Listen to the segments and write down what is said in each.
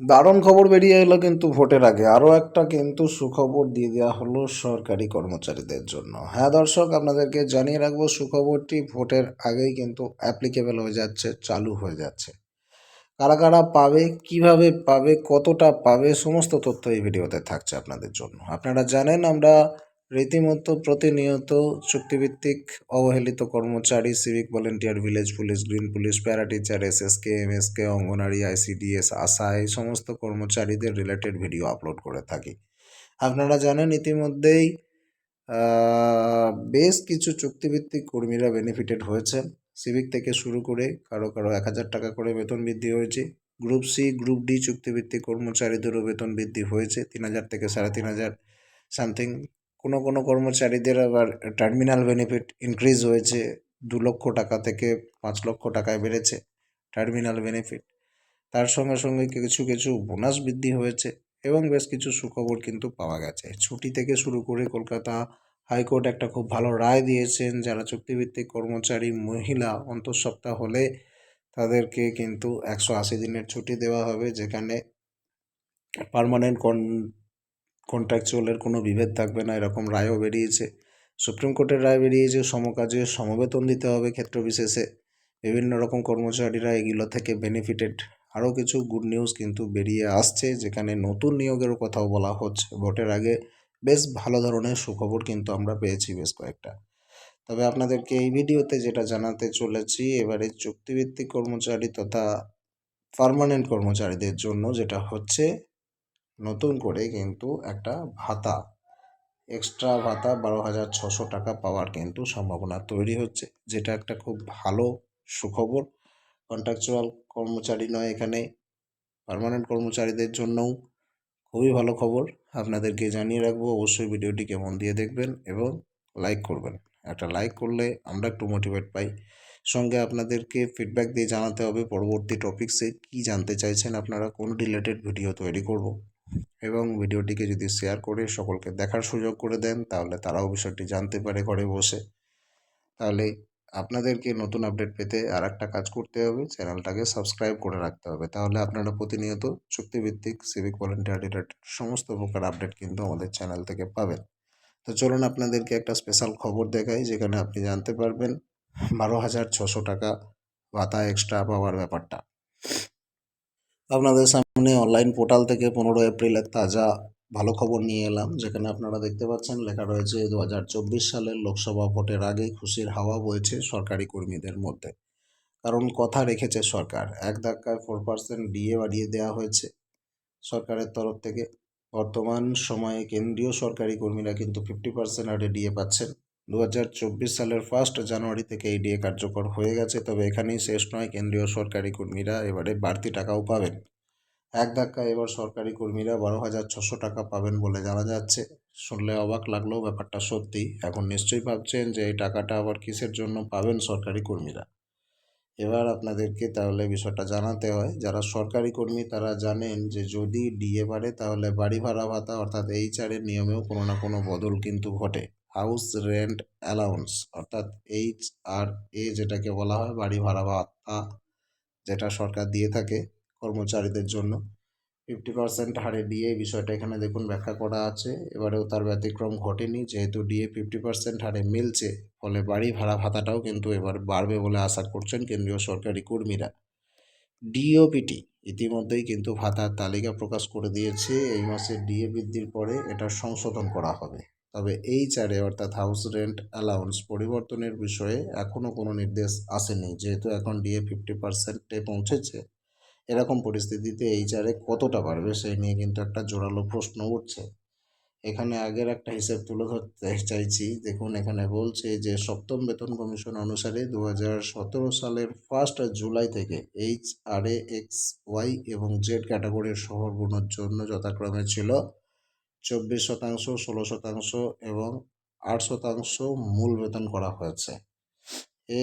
দারুণ খবর বেরিয়ে এলো কিন্তু ভোটের আগে। আরও একটা কিন্তু সুখবর দিয়ে দেওয়া হলো সরকারি কর্মচারীদের জন্য। হ্যাঁ দর্শক, আপনাদেরকে জানিয়ে রাখব, সুখবরটি ভোটের আগেই কিন্তু অ্যাপ্লিকেবল হয়ে যাচ্ছে, চালু হয়ে যাচ্ছে। কারা কারা পাবে, কীভাবে পাবে, কতটা পাবে, সমস্ত তথ্য এই ভিডিওতে থাকছে আপনাদের জন্য। আপনারা জানেন, আমরা রীতিমতো প্রতিনিয়ত চুক্তিভিত্তিক অবহেলিত কর্মচারী civic volunteer village police green police para teacher S S K M S K অঙ্গনারী আইসিডিএস আশা, এই সমস্ত কর্মচারীদের রিলেটেড ভিডিও আপলোড করে থাকি। আপনারা জানেন ইতিমধ্যেই বেশ কিছু চুক্তিভিত্তিক কর্মীরা বেনিফিটেড হয়েছেন। সিভিক থেকে শুরু করে কারও কারও এক হাজার টাকা করে বেতন বৃদ্ধি হয়েছে। গ্রুপ সি গ্রুপ ডি চুক্তিভিত্তিক কর্মচারীদেরও বেতন বৃদ্ধি হয়েছে। তিন হাজার থেকে সাড়ে তিন হাজার সামথিং কোনো কোনো কর্মচারীদের আবার টার্মিনাল বেনিফিট ইনক্রিজ হয়েছে, দু লক্ষ টাকা থেকে পাঁচ লক্ষ টাকায় বেড়েছে টার্মিনাল বেনিফিট তার সঙ্গে সঙ্গে কিছু কিছু বোনাস বৃদ্ধি হয়েছে এবং বেশ কিছু সুখবর কিন্তু পাওয়া গেছে। ছুটি থেকে শুরু করে কলকাতা হাইকোর্ট একটা খুব ভালো রায় দিয়েছেন, যারা চুক্তিভিত্তিক কর্মচারী, মহিলা অন্তঃসত্ত্বা হলে তাদেরকে কিন্তু একশো আশি দিনের ছুটি দেওয়া হবে, যেখানে পার্মানেন্ট কন কন্ট্রাকচুয়ালের কোনো বিভেদ থাকবে না, এরকম রায়ও বেরিয়েছে। সুপ্রিম কোর্টের রায় বেরিয়েছে, সমকাজে সমবেতন দিতে হবে ক্ষেত্র বিশেষে। বিভিন্ন রকম কর্মচারীরা এগুলো থেকে বেনিফিটেড আরও কিছু গুড নিউজ কিন্তু বেরিয়ে আসছে, যেখানে নতুন নিয়োগেরও কথাও বলা হচ্ছে। ভোটের আগে বেশ ভালো ধরনের সুখবর কিন্তু আমরা পেয়েছি বেশ কয়েকটা। তবে আপনাদেরকে এই ভিডিওতে যেটা জানাতে চলেছি, এবারে চুক্তিভিত্তিক কর্মচারী তথা পার্মানেন্ট কর্মচারীদের জন্য যেটা হচ্ছে নতুন করে কিন্তু একটা ভাতা এক্সট্রা ভাতা বারো হাজার ছশো টাকা পাওয়ার কিন্তু সম্ভাবনা তৈরি হচ্ছে, যেটা একটা খুব ভালো সুখবর। কন্ট্রাকচুয়াল কর্মচারী নয় এখানে পার্মানেন্ট কর্মচারীদের জন্যও খুবই ভালো খবর। আপনাদেরকে জানিয়ে রাখব, অবশ্যই ভিডিওটি কেমন দিয়ে দেখবেন এবং লাইক করবেন। একটা লাইক করলে আমরা একটু মোটিভেট পাই। সঙ্গে আপনাদেরকে ফিডব্যাক দিয়ে জানাতে হবে পরবর্তী টপিক্সে কী জানতে চাইছেন, আপনারা কোন রিলেটেড ভিডিও তৈরি করব। এবং ভিডিওটিকে যদি শেয়ার করে সকলকে দেখার সুযোগ করে দেন, তাহলে তারাও বিষয়টি জানতে পারে ঘরে বসে। তাহলে আপনাদেরকে নতুন আপডেট পেতে আর একটা কাজ করতে হবে চ্যানেলটাকে সাবস্ক্রাইব করে রাখতে হবে। তাহলে আপনারা প্রতিনিয়ত চুক্তিভিত্তিক সিভিক ভলেন্টিয়ার রিলেটেড সমস্ত প্রকার আপডেট কিন্তু আমাদের চ্যানেল থেকে পাবেন। তো চলুন আপনাদেরকে একটা স্পেশাল খবর দেখাই, যেখানে আপনি জানতে পারবেন বারো হাজার ছশো টাকা ভাতা এক্সট্রা পাওয়ার ব্যাপারটা। আপনাদের সামনে অনলাইন পোর্টাল থেকে পনেরো এপ্রিলের তাজা ভালো খবর নিয়ে এলাম, যেখানে আপনারা দেখতে পাচ্ছেন লেখা রয়েছে দু হাজার চব্বিশ সালের লোকসভা ভোটের আগে খুশির হাওয়া বইছে সরকারি কর্মীদের মধ্যে। কারণ কথা রেখেছে সরকার, এক ধাক্কায় ফোর পার্সেন্ট ডিএ বাড়িয়ে দেওয়া হয়েছে। সরকারের তরফ থেকে বর্তমান সময়ে কেন্দ্রীয় সরকারি কর্মীরা কিন্তু ফিফটি পার্সেন্ট হারে ডিএ পাচ্ছেন। দু হাজার চব্বিশ সালের ফার্স্ট জানুয়ারি থেকে এই ডিএ কার্যকর হয়ে গেছে, তবে এখানেই শেষ নয়। কেন্দ্রীয় সরকারি কর্মীরা এবারে বাড়তি টাকাও পাবেন। এক ধাক্কা এবার সরকারি কর্মীরা বারো হাজার ছশো টাকা পাবেন বলে জানা যাচ্ছে। শুনলে অবাক লাগলেও ব্যাপারটা সত্যি। এখন নিশ্চয়ই ভাবছেন যে এই টাকাটা আবার কিসের জন্য পাবেন সরকারি কর্মীরা? এবার আপনাদেরকে তাহলে বিষয়টা জানাতে হয়, যারা সরকারি কর্মী তারা জানেন যে যদি ডিএ বাড়ে তাহলে বাড়ি ভাড়া ভাতা অর্থাৎ এইচ আর নিয়মেও কোনো না কোনো বদল কিন্তু ঘটে। হাউস রেন্ট অ্যালাউন্স, অর্থাৎ এইচ আর এ যেটাকে বলা হয়, বাড়ি ভাড়া ভাতা যেটা সরকার দিয়ে থাকে কর্মচারীদের জন্য। ফিফটি পার্সেন্ট হারে ডিএ বিষয়টা এখানে দেখুন ব্যাখ্যা করা আছে। এবারেও তার ব্যতিক্রম ঘটেনি, যেহেতু ডিএ ফিফটি পার্সেন্ট হারে মিলছে, ফলে বাড়ি ভাড়া ভাতাটাও কিন্তু এবার বাড়বে বলে আশা করছেন কেন্দ্রীয় সরকারি কর্মীরা। ডিওপিটি ইতিমধ্যেই কিন্তু ভাতার তালিকা প্রকাশ করে দিয়েছে। এই মাসে ডিএ বৃদ্ধির পরে এটা সংশোধন করা হবে। তবে এই চারে অর্থাৎ হাউস রেন্ট অ্যালাউন্স পরিবর্তনের বিষয়ে এখনও কোনো নির্দেশ আসেনি। যেহেতু এখন ডিএ ফিফটি পার্সেন্টে পৌঁছেছে, এরকম পরিস্থিতিতে এই চারে কতটা বাড়বে সেই নিয়ে কিন্তু একটা জোরালো প্রশ্ন উঠছে। এখানে আগের একটা হিসেব তুলে ধরতে চাইছি। দেখুন, এখানে বলছে যে সপ্তম বেতন কমিশন অনুসারে দু সালের ফার্স্ট জুলাই থেকে H R A X Y এবং জেড ক্যাটাগরির শহরগুলোর জন্য যথাক্রমে ছিল চব্বিশ শতাংশ, ষোলো শতাংশ এবং আট শতাংশ মূল বেতন করা হয়েছে।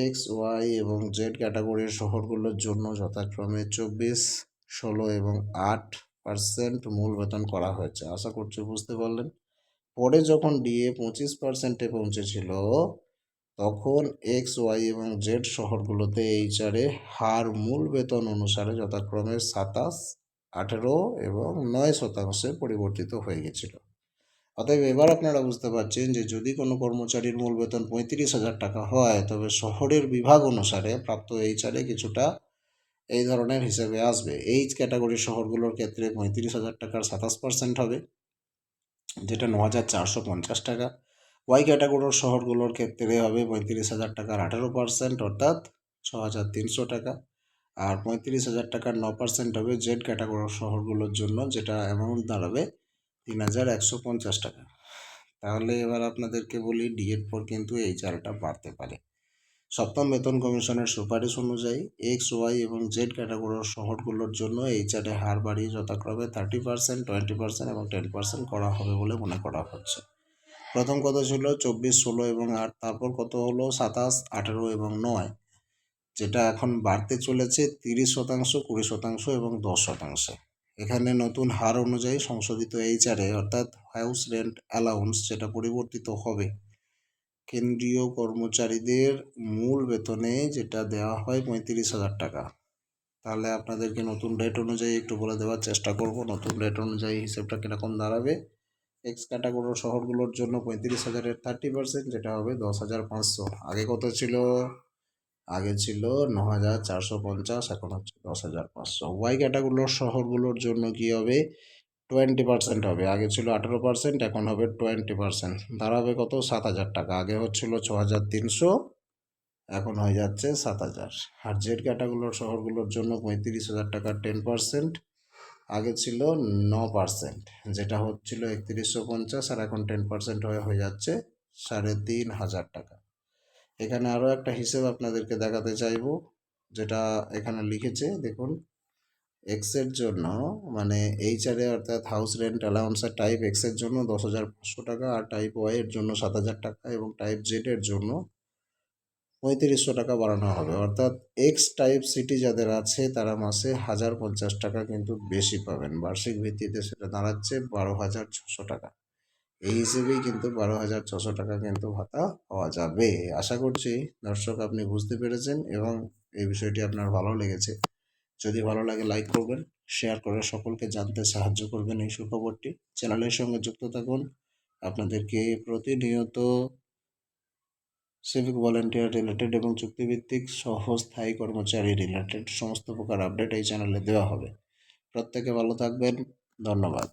এক্স, ওয়াই এবং জেড ক্যাটাগরির শহরগুলোর জন্য যথাক্রমে চব্বিশ, ষোলো এবং আট পার্সেন্ট মূল বেতন করা হয়েছে। আশা করছি বুঝতে পারলেন। পরে যখন ডিএ পঁচিশ পার্সেন্টে পৌঁছেছিল, তখন এক্স, ওয়াই এবং জেড শহরগুলোতে এইচআরে হার মূল বেতন অনুসারে যথাক্রমে সাতাশ আঠেরো এবং নয় শতাংশে পরিবর্তিত হয়ে গেছিল। অতএব এবার আপনারা বুঝতে পারছেন যে যদি কোনো কর্মচারীর মূল বেতন পঁয়ত্রিশ হাজার টাকা হয়, তবে শহরের বিভাগ অনুসারে প্রাপ্ত এইচআরে কিছুটা এই ধরনের হিসেবে আসবে। এইচ ক্যাটাগরি শহরগুলোর ক্ষেত্রে পঁয়ত্রিশ হাজার টাকার সাতাশ পার্সেন্ট হবে, যেটা ন হাজার চারশো পঞ্চাশ টাকা। ওয়াই ক্যাটাগরির শহরগুলোর ক্ষেত্রে হবে পঁয়ত্রিশ হাজার টাকার আঠেরো পার্সেন্ট, অর্থাৎ ছ হাজার তিনশো টাকা। আর পঁয়ত্রিশ হাজার টাকার ন পার্সেন্ট হবে জেড ক্যাটাগরির শহরগুলোর জন্য, যেটা অ্যামাউন্ট দাঁড়াবে তিন হাজার একশো পঞ্চাশ টাকা। তাহলে এবার আপনাদেরকে বলি ডিএড পর কিন্তু এই চালটা বাড়তে পারে। সপ্তম বেতন কমিশনের সুপারিশ অনুযায়ী এক্স ওয়াই এবং জেড ক্যাটাগরির শহরগুলোর জন্য এই চারে হার বাড়িয়ে যথাক্রমে থার্টি পার্সেন্ট, টোয়েন্টি পার্সেন্ট এবং টেন পার্সেন্ট করা হবে বলে মনে করা হচ্ছে। প্রথম কত ছিল চব্বিশ, ষোলো এবং আট, তারপর কত হলো? সাতাশ, আঠেরো এবং নয়। যেটা এখন বাড়তে চলেছে তিরিশ শতাংশ, কুড়ি শতাংশ এবং দশ শতাংশে। এখানে নতুন হার অনুযায়ী সংশোধিত এইচআরে অর্থাৎ হাউস রেন্ট অ্যালাউন্স, যেটা পরিবর্তিত হবে। কেন্দ্রীয় কর্মচারীদের মূল বেতনে যেটা দেওয়া হয় পঁয়ত্রিশ হাজার টাকা। তাহলে আপনাদেরকে নতুন রেট অনুযায়ী একটু বলে দেওয়ার চেষ্টা করব। নতুন রেট অনুযায়ী হিসেবটা কীরকম দাঁড়াবে? এক্স ক্যাটাগরির শহরগুলোর জন্য পঁয়ত্রিশ হাজারের থার্টি পার্সেন্ট যেটা হবে দশ হাজার পাঁচশো। আগে কত ছিল? আগে ছিল ন হাজার চারশো পঞ্চাশ, এখন হচ্ছে দশ হাজার পাঁচশো। ওয়াই ক্যাটাগরির শহরগুলোর জন্য কী হবে? টোয়েন্টি পার্সেন্ট হবে। আগে ছিল আঠেরো পার্সেন্ট এখন হবে টোয়েন্টি পার্সেন্ট দাঁড়াবে কত? সাত হাজার টাকা। আগে হচ্ছিল ছ হাজার তিনশো, এখন হয়ে যাচ্ছে সাত হাজার। আর জেড ক্যাটাগুলোর শহরগুলোর জন্য পঁয়ত্রিশ হাজার টাকা টেন পার্সেন্ট আগে ছিল ন পার্সেন্ট যেটা হচ্ছিল একত্রিশশো পঞ্চাশ, আর এখন টেন পার্সেন্ট হয়ে হয়ে যাচ্ছে সাড়ে তিন হাজার টাকা। এখানে আরও একটা হিসেব আপনাদেরকে দেখাতে চাইব, যেটা এখানে লিখেছে, দেখুন এক্সের জন্য মানে এইচ এইচআরে অর্থাৎ হাউস রেন্ট অ্যালাউন্সের টাইপ এক্সের জন্য দশ হাজার পাঁচশো টাকা আর টাইপ ওয়াই এর জন্য সাত হাজার টাকা এবং টাইপ জেড এর জন্য পঁয়ত্রিশশো টাকা বাড়ানো হবে। অর্থাৎ এক্স টাইপ সিটি যাদের আছে, তারা মাসে হাজার পঞ্চাশ টাকা কিন্তু বেশি পাবেন। বার্ষিক ভিত্তিতে সেটা দাঁড়াচ্ছে বারো হাজার ছশো টাকা। এই হিসেবেই কিন্তু বারো হাজার ছশো টাকা কিন্তু ভাতা পাওয়া যাবে। আশা করছি দর্শক আপনি বুঝতে পেরেছেন এবং এই বিষয়টি আপনার ভালো লেগেছে। যদি ভালো লাগে লাইক করবেন, শেয়ার করে সকলকে জানতে সাহায্য করবেন এই সুখবরটি। চ্যানেলের সঙ্গে যুক্ত থাকুন। আপনাদেরকে প্রতিনিয়ত সিভিক ভলেন্টিয়ার রিলেটেড এবং চুক্তিভিত্তিক সহস্থায়ী কর্মচারী রিলেটেড সমস্ত প্রকার আপডেট এই চ্যানেলে দেওয়া হবে। প্রত্যেকে ভালো থাকবেন। ধন্যবাদ।